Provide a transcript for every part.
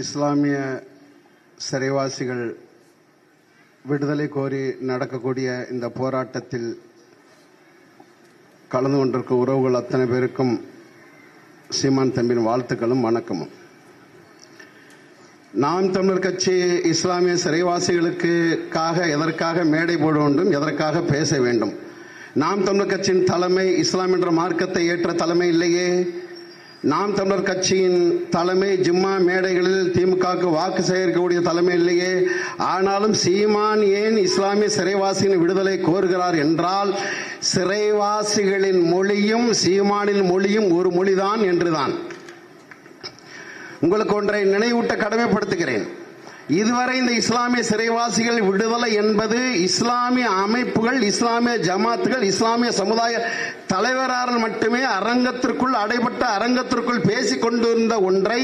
இஸ்லாமிய சிறைவாசிகள் விடுதலை கோரி நடக்கக்கூடிய இந்த போராட்டத்தில் கலந்து கொண்டிருக்கும் உறவுகள் அத்தனை பேருக்கும் சீமான் தம்பியின் வாழ்த்துக்களும் வணக்கமும். நாம் தமிழர் கட்சி இஸ்லாமிய சிறைவாசிகளுக்காக எதற்காக மேடை போட வேண்டும் எதற்காக பேச வேண்டும்? நாம் தமிழர் கட்சியின் தலைமை இஸ்லாம் என்ற மார்க்கத்தை ஏற்ற தலைமை இல்லையே? நாம் தமிழர் கட்சியின் தலைமை ஜிம்மா மேடைகளில் திமுகவுக்கு வாக்கு சேகரிக்கக்கூடிய தலைமை இல்லையே. ஆனாலும் சீமான் ஏன் இஸ்லாமிய சிறைவாசியின் விடுதலை கோருகிறார் என்றால் சிறைவாசிகளின் மொழியும் சீமானின் மொழியும் ஒரு மொழிதான் என்றுதான். உங்களுக்கு ஒன்றை நினைவூட்ட கடமைப்படுத்துகிறேன். இதுவரை இந்த இஸ்லாமிய சிறைவாசிகள் விடுதலை என்பது இஸ்லாமிய அமைப்புகள் இஸ்லாமிய ஜமாத்துகள் இஸ்லாமிய சமுதாய தலைவரால் மட்டுமே அரங்கத்திற்குள் அடைபட்ட அரங்கத்திற்குள் பேசிக் கொண்டிருந்த ஒன்றை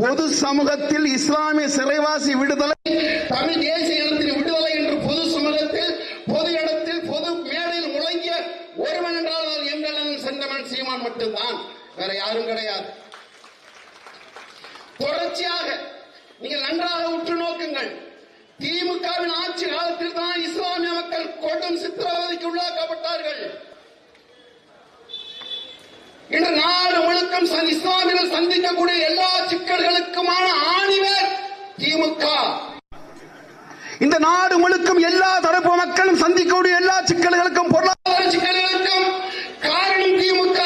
பொது சமூகத்தில் இஸ்லாமிய சிறைவாசி விடுதலை தமிழ் தேசிய இனத்தின் விடுதலை என்று பொது சமூகத்தில் பொது இடத்தில் பொது மேடையில் முழங்கிய ஒருவன் என்றால் எங்கள் செந்தமன் சீமான் மட்டும்தான். வேற யாரும் கிடையாது. தொடர்ச்சியாக நீங்கள் நன்றாக உற்று நோக்குங்கள். திமுகவின் ஆட்சி காலத்தில் தான் இஸ்லாமிய மக்கள் கொடும் சித்திரவதைக்கு உள்ளாக்கப்பட்டார்கள். இன்று நாடு முழுக்கம் இஸ்லாமியர்கள் சந்திக்கக்கூடிய எல்லா சிக்கல்களுக்குமான ஆணிவர் திமுக. இந்த நாடு முழுக்கும் எல்லா தரப்பு மக்களும் சந்திக்கக்கூடிய எல்லா சிக்கல்களுக்கும் பொருளாதார பொருளாதார சிக்கல்களுக்கும் காரணம் திமுக.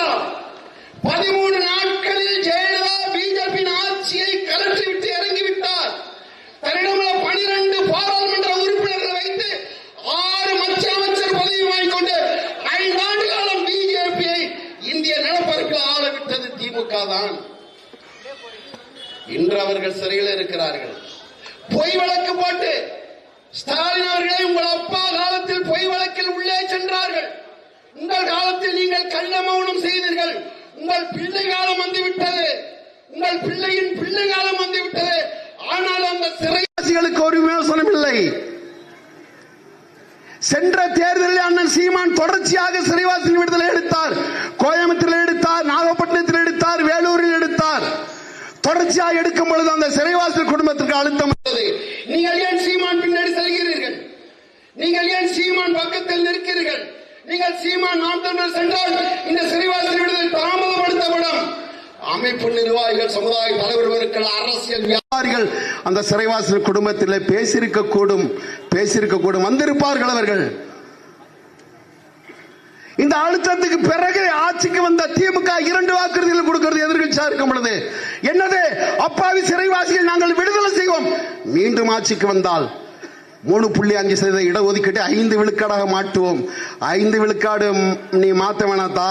பதிமூணு நாட்களில் ஜெயலலிதா பிஜேபி ஆட்சியை கலற்றிவிட்டு இறங்கிவிட்டார் தன்னிடமுள்ள பனிரெண்டு பாராளுமன்ற உறுப்பினர்களை வைத்து ஆறு மத்திய அமைச்சர் பதவி வாங்கிக் கொண்டு ஐந்தாண்டு காலம் பிஜேபியை இந்திய நிலப்பரப்பில் ஆள விட்டது திமுக தான் இன்று அவர்கள் சிறையில் இருக்கிறார்கள் பொய் வழக்கு போட்டு ஸ்டாலின் அவர்களே உங்கள் அப்பா காலத்தில் பொய் வழக்கில் உள்ளே சென்றார்கள் உங்கள் காலத்தில் நீங்கள் கள்ள மௌனம் செய்தீர்கள் உங்கள் பிள்ளை காலம் வந்துவிட்டது. உங்கள் பிள்ளையின் பிள்ளை காலம் வந்துவிட்டது. ஆனால் அந்த சிறைவாசிகளுக்கு ஒரு விமர்சனம் இல்லை சென்ற தேர்தலில் அண்ணன் சீமான் தொடர்ச்சியாக சிறைவாசி விடுதலை எடுத்தார். கோயம்புத்தூரில் எடுத்தார் நாகப்பட்டினத்தில் எடுத்தார் வேலூரில் எடுத்தார். தொடர்ச்சியாக எடுக்கும் பொழுது அந்த சிறைவாசி குடும்பத்திற்கு அழுத்தம் நீங்கள் ஏன் சீமான் பின்னாடி செல்கிறீர்கள்? நீங்கள் ஏன் சீமான் பக்கத்தில் நிற்கிறீர்கள்? நீங்கள் சீமான் நாம் தமிழர் சென்றால் இந்த சிறைவாசி விடுதலை தாமதப்படுத்தப்படும் அமைப்பு நிர்வாகிகள் சமுதாய தலைவர்கள் அரசியல் வியாபாரிகள் அந்த சிறைவாசி குடும்பத்தில் பேசியிருக்க கூடும் பேசியிருக்க கூடும். வந்திருப்பார்கள் அவர்கள். இந்த அழுத்தத்துக்கு பிறகு ஆட்சிக்கு வந்த திமுக இரண்டு வாக்குறுதிகள் கொடுக்கிறது எதிர்கட்சியா இருக்கும் பொழுது. என்னது? அப்பாவி சிறைவாசிகள் நாங்கள் விடுதலை செய்வோம். மீண்டும் ஆட்சிக்கு வந்தால் மூணு புள்ளி அஞ்சு சதவீத இடஒதுக்கீட்டை ஐந்து விழுக்காடாக மாட்டுவோம் ஐந்து விழுக்காடு நீ மாத்த வேணாத்தா?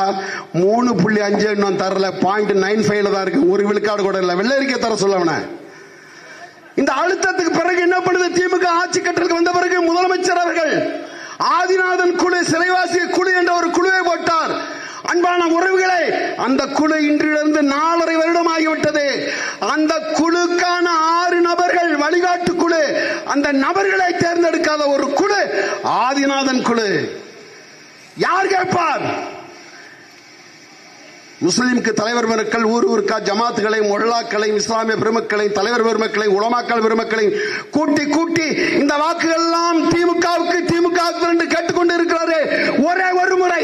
மூணு புள்ளி அஞ்சு இன்னும் தரல. பாயிண்ட் நைன் ஃபைவ்ல தான் இருக்கு. ஒரு விழுக்காடு கூட இல்லை. வெள்ளரிக்கை தர சொல்லவன இந்த அழுத்தத்துக்கு பிறகு என்ன பண்ணுது? திமுக ஆட்சி கட்டலுக்கு வந்த பிறகு முதலமைச்சர் அவர்கள் ஆதிநாதன் குழு சிறைவாசிய குழு என்ற ஒரு குழுவை போட்டார். அன்பான உறவுகளே அந்த குழு இன்றிலிருந்து நாலரை வருடம் ஆகிவிட்டது. அந்த குழுக்கான ஆறு நபர்கள் வழிகாட்டு அந்த நபர்களை தேர்ந்தெடுக்காத ஒரு குழு ஆதிநாதன் குழு. யார் கேட்பார்? முஸ்லிம்க்கு தலைவர் பெருமக்கள் ஊர் ஊருக்கா ஜமாத்துகளையும் மொழாக்களையும் இஸ்லாமிய பெருமக்களையும் தலைவர் பெருமக்களையும் உலமாக்கல் பெருமக்களையும் கூட்டி கூட்டி இந்த வாக்குகள் எல்லாம் திமுகவுக்கு திமுக என்று கேட்டுக்கொண்டு இருக்கிறாரு ஒரே ஒரு முறை.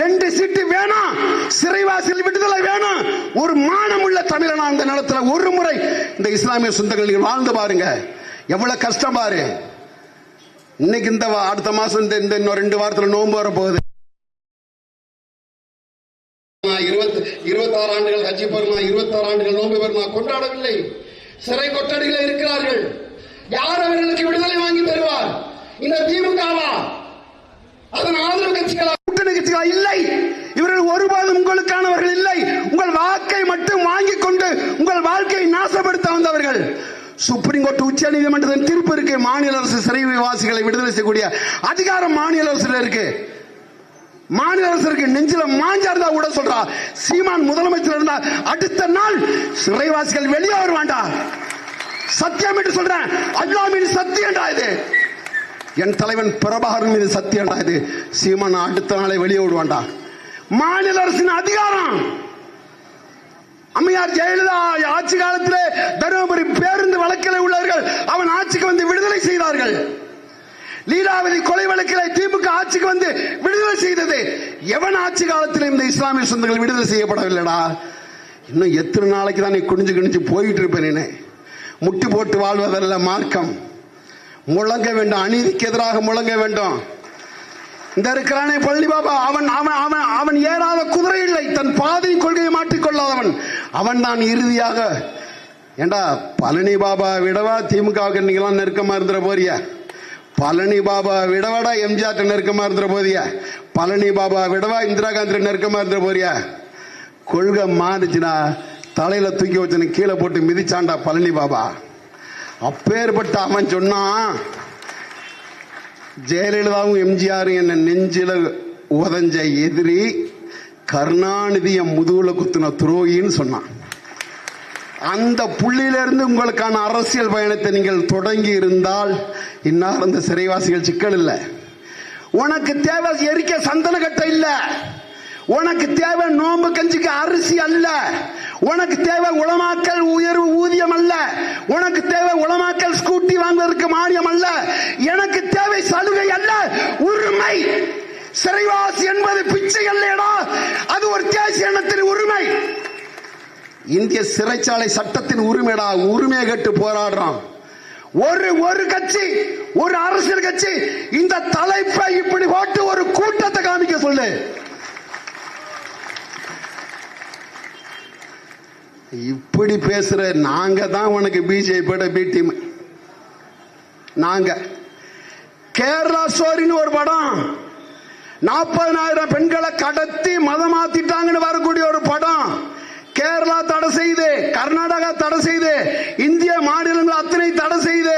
ரெண்டு சீட்டு வேணும் சிறைவாசியில் விடுதலை வேணும் ஒரு மானமுள்ள தமிழனா அந்த நிலத்துல ஒரு முறை. இந்த இஸ்லாமிய சொந்தங்கள் வாழ்ந்து பாருங்க. எவ்வளவு கஷ்டம் பாரு. இன்னைக்கு இந்த வா- அடுத்த மாசம் இந்த இந்த இன்னும் ரெண்டு வாரத்துல நோன்பு வர போகுது இருபத்தி இருபத்தாறு ஆண்டுகள் ஹஜ்ஜி பெருமா இருபத்தாறு ஆண்டுகள் நோன்பு பெருமா கொண்டாடவில்லை. சிறை கொட்டடியில் இருக்கிறார்கள். யார் அவர்களுக்கு விடுதலை வாங்கி தருவார்? இந்த திமுகவா? அதன் ஆதரவு கட்சிகளா? கூட்டணி கட்சிகளா? இல்லை. இவர்கள் ஒருபோதும் உங்களுக்கானவர்கள் இல்லை. உங்கள் வாக்கை மட்டும் வாங்கிக் கொண்டு உங்கள் வாழ்க்கையை நாசப்படுத்த வந்தவர்கள். சுப்ரீம் கோர்ட் உச்ச நீதிமன்றத்தின் தீர்ப்பு இருக்கு. மாநில அரசு சிறைவாசிகளை விடுதலை செய்யக்கூடிய அதிகாரம் மாநில அரசுல இருக்கு. மாநில அரசருக்கு நெஞ்சில மாஞ்சா கூட சொல்றா. சீமான் முதலமைச்சர் இருந்தா அடுத்த நாள் சிறைவாசிகள் வெளியே வருவாண்டா சத்தியம் என்று சொல்றேன். அல்லா மீது சத்தியம்டா இது. என் தலைவன் பிரபாகரன் மீது சத்தியம்டா இது. சீமான் அடுத்த நாளை வெளியே விடுவான்டா மாநில அரசின் அதிகாரம். அம்மையார் ஜெயலலிதா ஆட்சி காலத்திலே உள்ளவர்கள் அவன் ஆட்சிக்கு வந்து விடுதலை செய்தார்கள். லீலாவதி கொலை வழக்கில் திமுக ஆட்சிக்கு வந்து விடுதலை செய்தது. எவன் ஆட்சி காலத்தில் இந்த இஸ்லாமிய சொந்தங்கள் விடுதலை செய்யப்படவில்லைடா? இன்னும் எத்தனை நாளைக்கு தான் நீ குனிஞ்சு குனிஞ்சு போயிட்டு இருப்பேன் முட்டி போட்டு வாழ்வதல்ல மார்க்கம். முழங்க வேண்டும் அநீதிக்கு எதிராக முழங்க வேண்டும். இந்த இருக்கிறானே பழனி பாபா அவன் அவன் அவன் அவன் ஏறாத குதிரை இல்லை. தன் பாதை கொள்கையை மாட்டிக்கொள்ளாதவன் அவன் தான் இறுதியாக. ஏண்டா பழனி பாபா விடவா? திமுகவுக்கு நீங்களாம் நெருக்கமா இருந்துட போறிய. பழனி பாபா விடவாடா? எம்ஜிஆர் நெருக்கமா இருந்துட போறிய பழனி பாபா விடவா? இந்திரா காந்தி நெருக்கமா இருந்துட போறிய. கொள்கை மாறுச்சுடா. தலையில தூக்கி வச்சு கீழே போட்டு மிதிச்சாண்டா பழனி பாபா. அப்பேற்பட்ட அவன் சொன்னான் ஜெயலலிதாவும் எம்ஜிஆரும் என்ன நெஞ்சில உதஞ்ச எதிரி. கருணாநிதி என் முதுகுல குத்துன துரோகின்னு சொன்னான். அந்த புள்ளியிலிருந்து உங்களுக்கான அரசியல் பயணத்தை நீங்கள் தொடங்கி இருந்தால் இன்னார் அந்த சிறைவாசிகள் சிக்கல் இல்லை. உனக்கு தேவை எரிக்க சந்தன கட்டை இல்லை. உனக்கு தேவை நோம்பு கஞ்சிக்கு அரிசி அல்ல. உனக்கு தேவை உளமாக்கல் உயர்வு ஊதியம் அல்ல. உனக்கு தேவை உளமாக்கல் ஸ்கூட்டி வாங்குவதற்கு மானியம் அல்ல. எனக்கு தேவை சலுகை அல்ல. உரிமை சிறைவாசி என்பது பிச்சை அல்லடா அது ஒரு தேசிய இனத்தின் உரிமை. இந்திய சிறைச்சாலை சட்டத்தின் உரிமைடா. உரிமையை கேட்டு போராடுறோம். ஒரு ஒரு கட்சி ஒரு அரசியல் கட்சி இந்த தலைப்பை இப்படி போட்டு ஒரு கூட்டத்தை காமிக்க சொல்லு. இப்படி பேசுற நாங்க தான் உனக்கு பிஜேபியோட பி டீம் நாங்க. கேரளா ஸ்டோரின்னு ஒரு படம். நாற்பதனாயிரம் பெண்களை கடத்தி மதம் மாத்திட்டாங்கன்னு வரக்கூடிய ஒரு படம். கேரளா தடை செய்து கர்நாடகா தடை செய்து இந்திய மாநிலங்கள் அத்தனை தடை செய்து.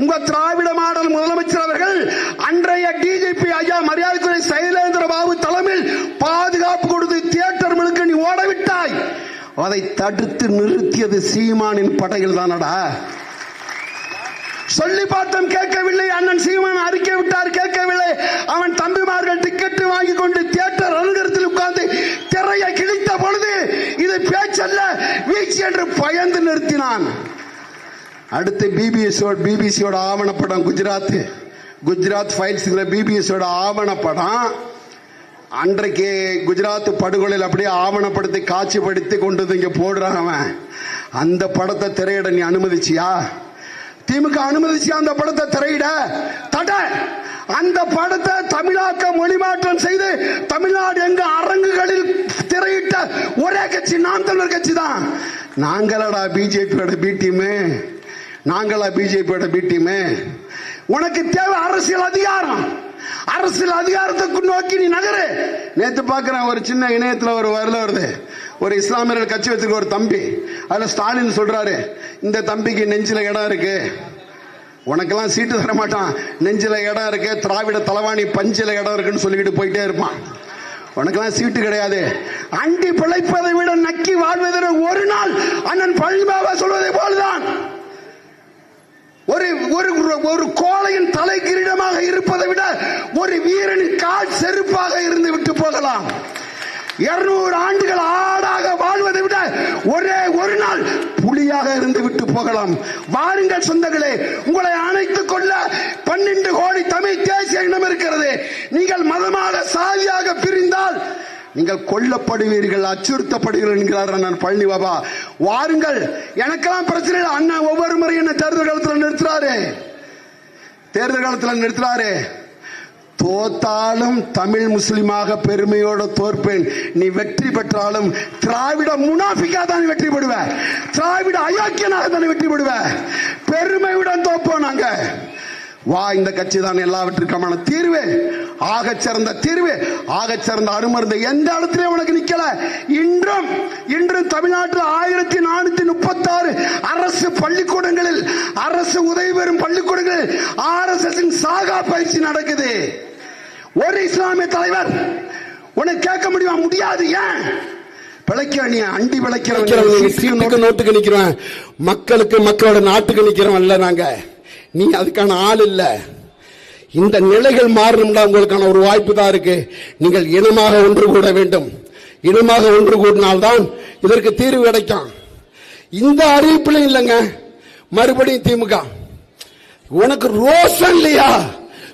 உங்க திராவிட மாடல் முதலமைச்சர் அவர்கள் அன்றைய டிஜிபி ஐயா மரியாதைத்துறை சைலேந்திர பாபு தலைமையில் பாதுகாப்பு கொடுத்து தியேட்டர் முழுக்க நீ ஓடவிட்டாய். அதை தடுத்து நிறுத்தியது சீமானின் படையில் தானடா. சொல்லி பார்த்தோம் கேட்கவில்லை. அண்ணன் சீமான் அறிக்கை விட்டார் கேட்கவில்லை. அவன் தம்பிமார்கள் டிக்கெட் வாங்கி கொண்டு தியேட்டர் அலுவலகத்தில் உட்கார்ந்து திரையை கிழித்த பொழுது இது பேச்சல்ல வீழ்ச்சி என்று பயந்து நிறுத்தினான். அடுத்து பிபிஎஸோட பிபிசியோட ஆவணப்படம் குஜராத். குஜராத் ஃபைல்ஸ்ங்கிற பிபிஎஸோட ஆவணப்படம் அன்றைக்கு குஜராத் படுகொலையில் அப்படியே ஆவணப்படுத்தி காட்சிப்படுத்தி கொண்டு வந்து போடுறான் அவன். அந்த படத்தை திரையிட நீ அனுமதிச்சியா? திமுக அனுமதிச்சு அந்த படத்தை திரையிட தட. அந்த படத்தை தமிழாக்க மொழிமாற்றம் செய்து தமிழ்நாடு எங்க அரங்குகளில் திரையிட்ட ஒரே கட்சி நாம் தமிழர் கட்சி தான் நாங்களடா பிஜேபியோட பி டீமு நாங்களா பிஜேபியோட பி டீமு உனக்கு தேவை அரசியல் அதிகாரம். அரசியல் அதிகாரத்தை நோக்கி நீ நகரு. நேத்து பாக்குறேன் ஒரு சின்ன இணையத்துல ஒரு வரல வருது. ஒரு இஸ்லாமியர்கள் கட்சி வச்சிருக்க ஒரு தம்பி. அதுல ஸ்டாலின் சொல்றாரு இந்த தம்பிக்கு நெஞ்சில இடம் இருக்கு. உனக்கெல்லாம் சீட்டு தர மாட்டான். நெஞ்சில இடம் இருக்கு. திராவிட தலைவாணி பஞ்சில இடம் இருக்குன்னு சொல்லிக்கிட்டு போயிட்டே இருப்பான். உனக்கெல்லாம் சீட்டு கிடையாது. அண்டி பிழைப்பதை விட நக்கி வாழ்வதற்கு ஒரு நாள் அண்ணன் பழனிபாபா சொல்வதை போல்தான். ஒரு ஒரு ஒரு கோலையின் தலை கிரீடமாக இருப்பதை விட ஒரு வீரனின் கால் செருப்பாக இருந்து விட்டு போகலாம். இருநூறு ஆண்டுகள் ஆடாக வாழ்வதை விட ஒரே ஒரு நாள் புலியாக இருந்து விட்டு போகலாம். வாருங்கள் சொந்தங்களே உங்களை அணைத்துக் கொள்ள பன்னெண்டு கோடி தமிழ் தேசிய இனம் இருக்கிறது. நீங்கள் மதமாக சாதியாக பிரிந்தால் நீங்கள் கொல்லப்படுவீர்கள் அச்சுறுத்தப்படுவீர்கள் என்கிறார் அண்ணன் பழனி பாபா. வாருங்கள் எனக்கெல்லாம் பிரச்சனை இல்லை. அண்ணன் ஒவ்வொரு முறை என்ன தேர்தல் காலத்தில் நிறுத்துறாரு. தேர்தல் காலத்தில் நிறுத்துறாரு. தோத்தாலும் தமிழ் முஸ்லிமாக பெருமையோட தோற்பேன். நீ வெற்றி பெற்றாலும் திராவிட முனாஃபிக்கா தான் வெற்றி பெறுவ. திராவிட அயோக்கியனாக தான் வெற்றி பெறுவ. பெருமையுடன் தோப்போம் நாங்க. வா இந்த கட்சி தான் எல்லாவற்றுக்குமான தீர்வு. ஆக சிறந்த தீர்வு. ஆகச் சிறந்த அருமருந்து எந்த இடத்துலயும் உனக்கு நிக்கல. இன்றும் இன்றும் தமிழ்நாட்டில் ஆயிரத்தி நானூத்தி முப்பத்தி ஆறு அரசு பள்ளிக்கூடங்களில் அரசு உதவி பெறும் பள்ளிக்கூடங்களில் ஆர் எஸ் எஸ் சாகா பயிற்சி நடக்குது. ஒரு இஸ்லாமிய தலைவர். உனக்கு கேட்க முடியுமா? முடியாது ஏன்? பிழைக்கிற நீ அண்டி பிழைக்கிறவன். நோட்டுக்கு நிக்கிறோம் மக்களுக்கு மக்களோட நாட்டுக்கு நிக்கிறோம் இல்ல நாங்க. நீ அதுக்கான ஆள் இல்ல. இந்த நிலைகள் மாறணும்னா உங்களுக்கான ஒரு வாய்ப்பு தான் இருக்கு. நீங்கள் இனமாக ஒன்று கூட வேண்டும். இனமாக ஒன்று கூடினால்தான் இதற்கு தீர்வு கிடைக்கும். இந்த அறிவிப்புல இல்லைங்க. மறுபடியும் திமுக. உனக்கு ரோஷம் இல்லையா?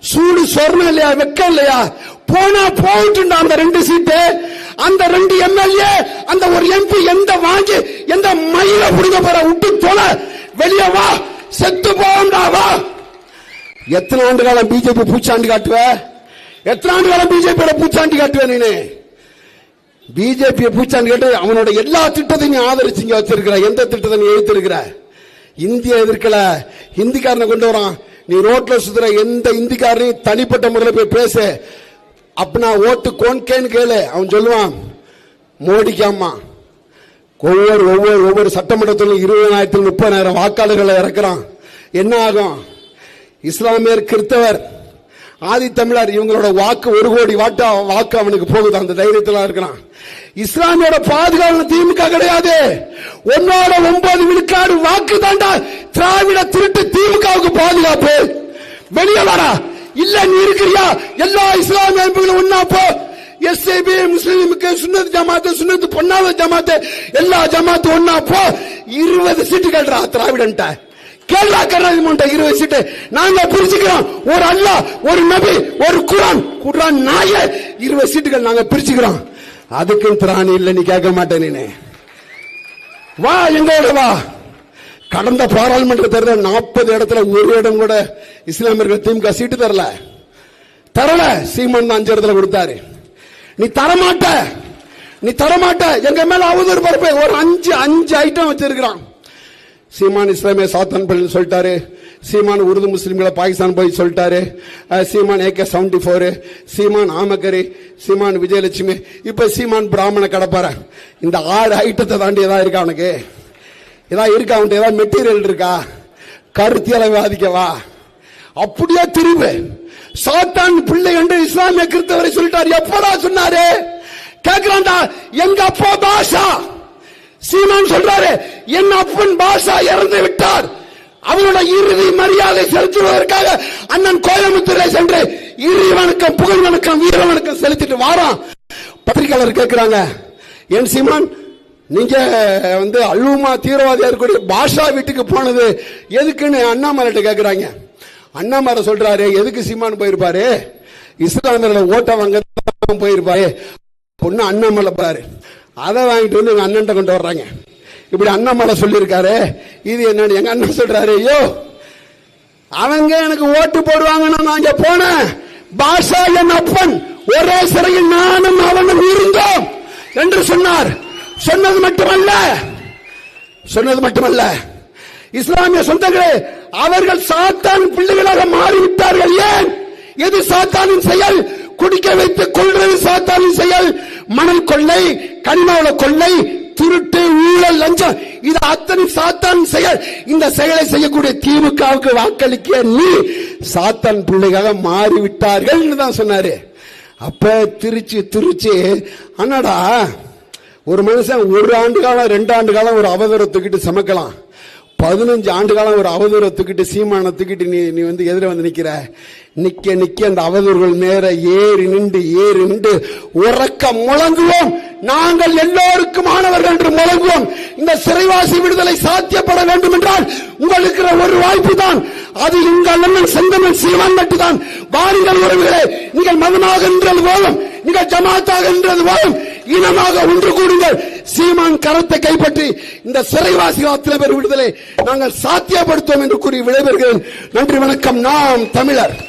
சூடு சொர்ணம் இல்லையா வெக்கம் இல்லையா? போனா போயிட்டு அந்த ரெண்டு சீட்டு. அந்த ரெண்டு எம்எல்ஏ அந்த ஒரு எம்பி எந்த வாங்கி எந்த மயில புடிங்க போற விட்டு தொலை. வெளியே வா செத்து போண்டா வா. எத்தனை ஆண்டு காலம் பிஜேபி பூச்சாண்டி காட்டுவ? எத்தனை ஆண்டு காலம் பிஜேபி பூச்சாண்டி காட்டுவ நீனு? பிஜேபி பூச்சாண்டி கேட்டு அவனோட எல்லா திட்டத்தையும் நீ ஆதரிச்சு வச்சிருக்கிற எந்த திட்டத்தை நீ எழுத்திருக்கிற இந்திய எதிர்க்கல ஹிந்திக்காரனை கொண்டு வரான். நீ ரோட்ல சுத்துற எந்த இந்திக்காரனையும் தனிப்பட்ட முறையில் போய் பேசு. அப்படின்னா ஓட்டு கோன்கேன்னு கேளு. அவன் சொல்லுவான் மோடிக்கு அம்மா ஒவ்வொரு ஒவ்வொரு ஒவ்வொரு சட்டமன்றத்திலும் இருபதாயிரத்தில் முப்பதாயிரம் வாக்காளர்களை இறக்குறான். என்ன ஆகும்? இஸ்லாமியர் கிறிஸ்தவர் ஆதி தமிழர் இவங்களோட வாக்கு ஒரு கோடி வாட்டா வாக்கு அவனுக்கு போகுது. அந்த தைரியத்தில் இருக்கிறான். இஸ்லாமியோட பாதுகாப்பு திமுக கிடையாது. ஒன்னோட ஒன்பது விழுக்காடு வாக்கு தாண்டா திராவிட திருட்டு திமுக பாதுகாப்பு. வெளியே வாடா. இல்ல நீ இருக்கிறியா? எல்லா இஸ்லாமிய அமைப்புகளும் ஒன்னா போ. எஸ்ஐபி முஸ்லீமுக்கு சுன்னத் ஜமாத்து சுன்னத் பொன்னாத ஜமாத்து எல்லா ஜமாத்து ஒன்னா போ. இருபது சீட்டு கேள்றா திராவிடன்ட்ட. கேள்வா கர்நாடக இருபது சீட்டு. நாங்க பிரிச்சுக்கிறோம். ஒரு அல்லா ஒரு நபி ஒரு குரான். குரான் நாய இருபது சீட்டுகள் நாங்க பிரிச்சுக்கிறோம். அதுக்கும் திராணி இல்லை நீ கேட்க மாட்டேன் நீ வா எங்களோட வா. கடந்த பாராளுமன்ற தேர்தல் நாற்பது இடத்துல ஒரு இடம் கூட இஸ்லாமியர்கள் திமுக சீட்டு தரல. தரல. சீமான் தான் அஞ்சு இடத்துல கொடுத்தாரு. நீ தரமாட்ட. நீ தரமாட்ட. எங்க மேல அவதூறு பரப்பு. ஒரு அஞ்சு அஞ்சு ஐட்டம் வச்சிருக்கிறான். சீமான் இஸ்லாமிய சாத்தன் பள்ளி சொல்லிட்டாரு. சீமான் உருது முஸ்லீம்களை பாகிஸ்தான் போய் சொல்லிட்டாரு. Seeman AK seventy four Seeman ஆமக்கரி Seeman Vijayalakshmi. இப்ப சீமான் பிராமண கடப்பார இந்த ஆறு ஐட்டத்தை தாண்டி ஏதாவது இருக்கா அவனுக்கு? ஏதாவது இருக்கா? அவன்கிட்ட ஏதாவது மெட்டீரியல் இருக்கா? கருத்தியலை வாதிக்கவா? அப்படியே திரும்ப சாத்தான் பிள்ளை என்று இஸ்லாமிய கிறிஸ்தவரை சொல்லிட்டாரு. எப்படா சொன்னாரு? கேக்குறான்டா. எங்க அப்பா பாஷா. சீமான் சொல்றாரு என் அப்பன் பாஷா இறந்து விட்டார். அவரோட இறுதி மரியாதை செலுத்துவதற்காக அண்ணன் கோயம்புத்தூரை சென்று இறுதி வணக்கம் புகழ் வணக்கம் வீர வணக்கம் செலுத்திட்டு வாரான். பத்திரிகையாளர் கேட்கிறாங்க என் சீமான் நீங்க வந்து அல்லுமா தீவிரவாதியா இருக்கக்கூடிய பாஷா வீட்டுக்கு போனது எதுக்குன்னு அண்ணாமலைட்ட கேட்கிறாங்க அண்ணாமலை சொல்றாரு எதுக்கு சீமான் போயிருப்பாரு? இஸ்லாமியர்களை ஓட்ட வாங்க போயிருப்பாரு. பொண்ணு அண்ணாமலை பாரு. அதை வாங்கிட்டு வந்து எங்க அண்ணன் கொண்டு வர்றாங்க. இப்படி அண்ணாமலை சொல்லியிருக்காரு. இது என்னன்னு எங்க அண்ணன் சொல்றாரு ஐயோ அவங்க எனக்கு ஓட்டு போடுவாங்கன்னு நான் இங்க போனேன். பாஷா என் அப்பன். ஒரே சிறையில் நானும் அவனும் இருந்தோம். என்று சொன்னார். சொன்னது மட்டுமல்ல. சொன்னது மட்டுமல்ல. இஸ்லாமிய சொந்தங்களே அவர்கள் சாத்தான் பிள்ளைகளாக மாறிவிட்டார்கள். ஏன்? எது சாத்தானின் செயல்? குடிக்க வைத்து கொள்வது சாத்தானின் செயல். மணல் கொள்ளை கனிமவள கொள்ளை திருட்டு ஊழல் லஞ்சம். இது அத்தனை சாத்தான் செயல். இந்த செயலை செய்யக்கூடிய திமுகவுக்கு வாக்களிக்க நீ சாத்தான் பிள்ளைகளாக மாறிவிட்டார்கள் தான் சொன்னாரு. அப்ப திருச்சி திருச்சி. அண்ணாடா ஒரு மனுஷன் ஒரு ஆண்டு காலம் ரெண்டு ஆண்டு காலம் ஒரு அவதூறை தூக்கிட்டு சமைக்கலாம். பதினஞ்சு ஆண்டு காலம் ஒரு அவதூற தூக்கிட்டு சீமானை தூக்கிட்டு நீ நீ வந்து எதிர வந்து நிக்கிற. நிக்க நிக்க அந்த அவதூறுகள் நேர ஏறி நின்று ஏறி நின்று உறக்க முழங்குவோம். நாங்கள் எல்லோருக்குமானவர்கள் என்று முழங்குவோம். இந்த சிறைவாசி விடுதலை சாத்தியப்பட வேண்டும் என்றால் உங்களுக்கு ஒரு வாய்ப்பு தான். அது உங்கள் அண்ணன் செந்தமிழ் சீமான் மட்டும்தான். வாருங்கள் உறவுகளே நீங்கள் மதமாக என்றது போலும் நீங்கள் ஜமாத்தாக என்றது போலும் இனமாக ஒன்று கூடுங்கள். சீமான் கரத்தை கைப்பற்றி இந்த சிறைவாசிகள் அத்தனை பேர் விடுதலை நாங்கள் சாத்தியப்படுத்துவோம் என்று கூறி விடைபெறுகிறேன். நன்றி வணக்கம். நாம் தமிழர்.